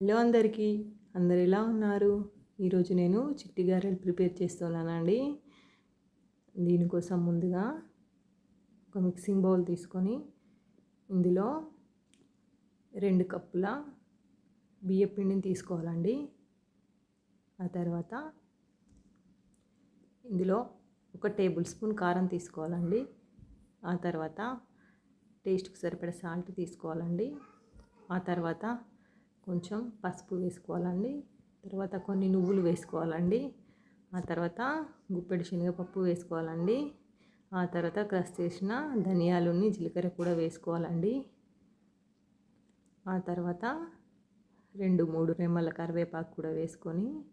Hello అందరికీ. అందరు ఎలా ఉన్నారు? ఈరోజు నేను చిట్టి గారెలు ప్రిపేర్ చేస్తున్నానండి. దీనికోసం ముందుగా ఒక మిక్సింగ్ బౌల్ తీసుకొని ఇందులో రెండు కప్పుల బియ్య పిండిని తీసుకోవాలండి. ఆ తర్వాత ఇందులో ఒక టేబుల్ స్పూన్ కారం తీసుకోవాలండి. ఆ తర్వాత టేస్ట్కి సరిపడే సాల్ట్ తీసుకోవాలండి. ఆ తర్వాత కొంచెం పసుపు వేసుకోవాలండి. తర్వాత కొన్ని నువ్వులు వేసుకోవాలండి. ఆ తర్వాత గుప్పెడు శనగపప్పు వేసుకోవాలండి. ఆ తర్వాత క్రష్ చేసిన ధనియాలుని జీలకర్ర కూడా వేసుకోవాలండి. ఆ తర్వాత రెండు మూడు రెమ్మల కరివేపాకు కూడా వేసుకొని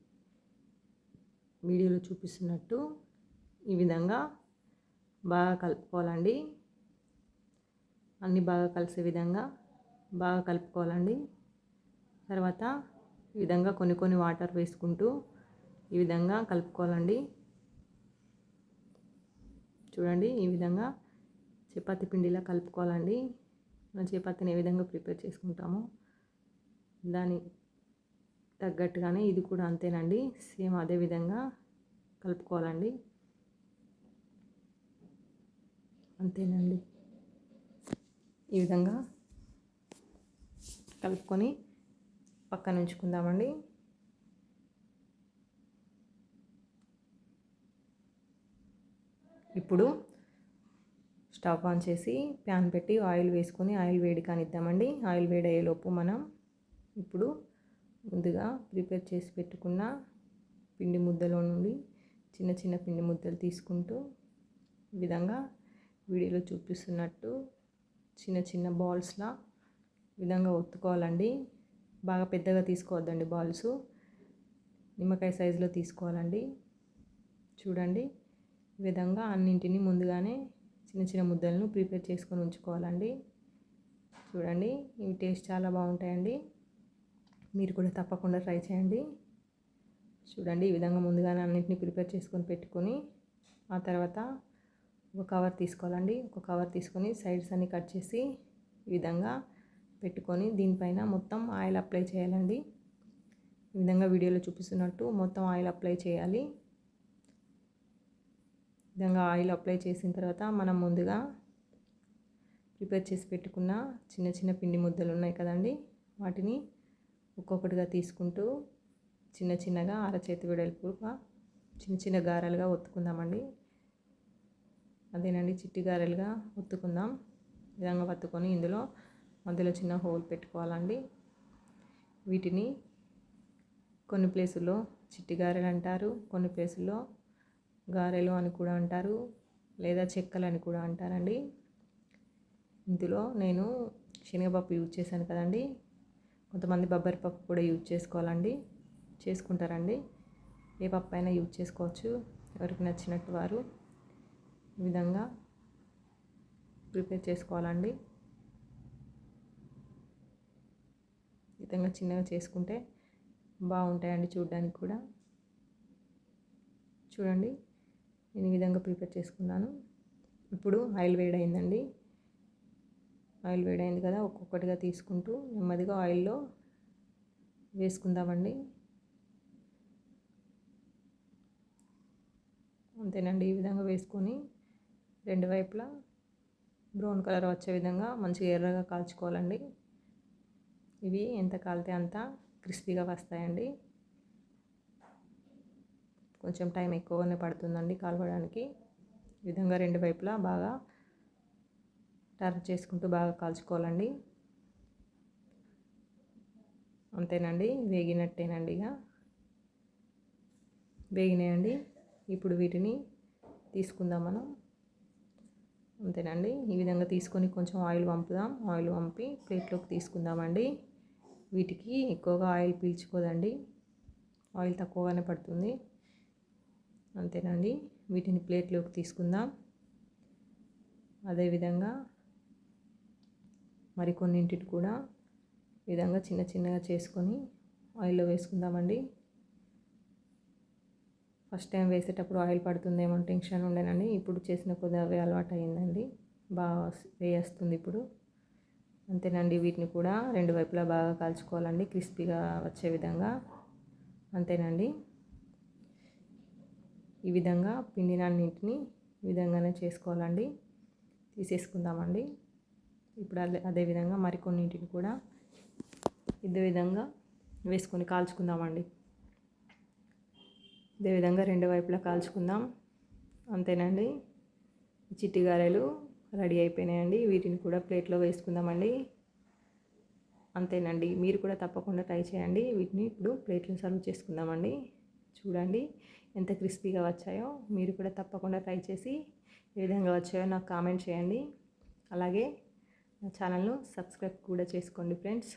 వీడియోలో చూపిస్తున్నట్టు ఈ విధంగా బాగా కలుపుకోవాలండి. అన్నీ బాగా కలిసే విధంగా బాగా కలుపుకోవాలండి. తర్వాత ఈ విధంగా కొన్ని కొన్ని వాటర్ వేసుకుంటూ ఈ విధంగా కలుపుకోవాలండి. చూడండి ఈ విధంగా చపాతి పిండిలా కలుపుకోవాలండి. మన చపాతీని ఏ విధంగా ప్రిపేర్ చేసుకుంటామో దాని తగ్గట్టుగానే ఇది కూడా అంతేనండి. సేమ్ అదే విధంగా కలుపుకోవాలండి. అంతేనండి. ఈ విధంగా కలుపుకొని పక్కన ఉంచుకుందామండి. ఇప్పుడు స్టవ్ ఆన్ చేసి ప్యాన్ పెట్టి ఆయిల్ వేసుకొని ఆయిల్ వేడి కానిద్దామండి. ఆయిల్ వేడి అయ్యేలోపు మనం ఇప్పుడు ముందుగా ప్రిపేర్ చేసి పెట్టుకున్న పిండి ముద్దలో నుండి చిన్న చిన్న పిండి ముద్దలు తీసుకుంటూ ఈ విధంగా వీడియోలో చూపిస్తున్నట్టు చిన్న చిన్న బాల్స్లా విధంగా ఒత్తుకోవాలండి. బాగా పెద్దగా తీసుకోవద్దండి బాల్స్. నిమ్మకాయ సైజులో తీసుకోవాలండి. చూడండి. ఈ విధంగా అన్నింటినీ ముందుగానే చిన్న చిన్న ముద్దలను ప్రిపేర్ చేసుకొని ఉంచుకోవాలండి. చూడండి. ఇవి టేస్ట్ చాలా బాగుంటాయండి. మీరు కూడా తప్పకుండా ట్రై చేయండి. చూడండి. ఈ విధంగా ముందుగానే అన్నింటినీ ప్రిపేర్ చేసుకొని పెట్టుకొని ఆ తర్వాత ఒక కవర్ తీసుకోవాలండి. ఒక కవర్ తీసుకొని సైడ్స్ అన్ని కట్ చేసి ఈ విధంగా పెట్టుకొని దీనిపైన మొత్తం ఆయిల్ అప్లై చేయాలండి. ఈ విధంగా వీడియోలో చూపిస్తున్నట్టు మొత్తం ఆయిల్ అప్లై చేయాలి. విధంగా ఆయిల్ అప్లై చేసిన తర్వాత మనం ముందుగా ప్రిపేర్ చేసి పెట్టుకున్న చిన్న చిన్న పిండి ముద్దలు ఉన్నాయి కదండి. వాటిని ఒక్కొక్కటిగా తీసుకుంటూ చిన్న చిన్నగా అరచేతి వెడల్పుగా చిన్న చిన్న గారెలుగా ఒత్తుకుందామండి. అదేనండి చిట్టి గారెలుగా ఒత్తుకుందాం. విధంగా వత్తుకొని ఇందులో మధ్యలో చిన్న హోల్ పెట్టుకోవాలండి. వీటిని కొన్ని ప్లేసుల్లో చిట్టి గారెలు అంటారు కొన్ని ప్లేసుల్లో గారెలు అని కూడా అంటారు లేదా చెక్కలు అని కూడా అంటారండి. ఇందులో నేను శనగపప్పు యూజ్ చేశాను కదండి. కొంతమంది బొబ్బరి పప్పు కూడా యూజ్ చేసుకోవాలండి. చేసుకుంటారండి. ఏ పప్పు అయినా యూజ్ చేసుకోవచ్చు. ఎవరికి నచ్చినట్టు వారు ఈ విధంగా ప్రిపేర్ చేసుకోవాలండి. ఈ చిన్నగా చేసుకుంటే బాగుంటాయండి చూడడానికి కూడా. చూడండి నేను ఈ విధంగా ప్రిపేర్ చేసుకున్నాను. ఇప్పుడు ఆయిల్ వేడైందండి. ఆయిల్ వేడైంది కదా ఒక్కొక్కటిగా తీసుకుంటూ నెమ్మదిగా ఆయిల్లో వేసుకుందామండి. అంతేనండి ఈ విధంగా వేసుకొని రెండు వైపులా బ్రౌన్ కలర్ వచ్చే విధంగా మంచిగా ఎర్రగా కాల్చుకోవాలండి. ఇవి ఎంత కాలితే అంత క్రిస్పీగా వస్తాయండి. కొంచెం టైం ఎక్కువగానే పడుతుందండి కాలవడానికి. ఈ విధంగా రెండు వైపులా బాగా టర్న్ చేసుకుంటూ బాగా కాల్చుకోవాలండి. అంతేనండి వేగినట్టేనండి ఇక. వేగినాయండి. ఇప్పుడు వీటిని తీసుకుందాం మనం. అంతేనండి ఈ విధంగా తీసుకొని కొంచెం ఆయిల్ పంపుదాం ఆయిల్ పంపి ప్లేట్లోకి తీసుకుందామండి. వీటికి ఎక్కువగా ఆయిల్ పీల్చుకోదండి. ఆయిల్ తక్కువగానే పడుతుంది. అంతేనండి. వీటిని ప్లేట్లోకి తీసుకుందాం. అదేవిధంగా మరికొన్నింటిని కూడా విధంగా చిన్న చిన్నగా చేసుకొని ఆయిల్లో వేసుకుందామండి. ఫస్ట్ టైం వేసేటప్పుడు ఆయిల్ పడుతుందేమో టెన్షన్ ఉండేనండి. ఇప్పుడు చేసిన కొద్ది అవే అలవాటు అయిందండి బాగా వేయేస్తుంది ఇప్పుడు. అంతేనండి. వీటిని కూడా రెండు వైపులా బాగా కాల్చుకోవాలండి. క్రిస్పీగా వచ్చే విధంగా. అంతేనండి. ఈ విధంగా పిండినన్నింటిని ఈ విధంగానే చేసుకోవాలండి. తీసేసుకుందామండి. ఇప్పుడు అదే అదేవిధంగా మరికొన్నింటిని కూడా ఇదే విధంగా వేసుకొని కాల్చుకుందామండి. ఇదే విధంగా రెండు వైపులా కాల్చుకుందాం. అంతేనండి. చిట్టి గారెలు రెడీ అయిపోయినాయండి. వీటిని కూడా ప్లేట్లో వేసుకుందామండి. అంతేనండి. మీరు కూడా తప్పకుండా ట్రై చేయండి. వీటిని ఇప్పుడు ప్లేట్లో సర్వ్ చేసుకుందామండి. చూడండి ఎంత క్రిస్పీగా వచ్చాయో. మీరు కూడా తప్పకుండా ట్రై చేసి ఏ విధంగా వచ్చాయో నాకు కామెంట్ చేయండి. అలాగే నా ఛానల్ను సబ్స్క్రైబ్ కూడా చేసుకోండి friends.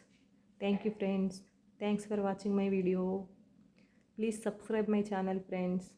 Thank you friends. Thanks for watching my video. Please subscribe my channel friends.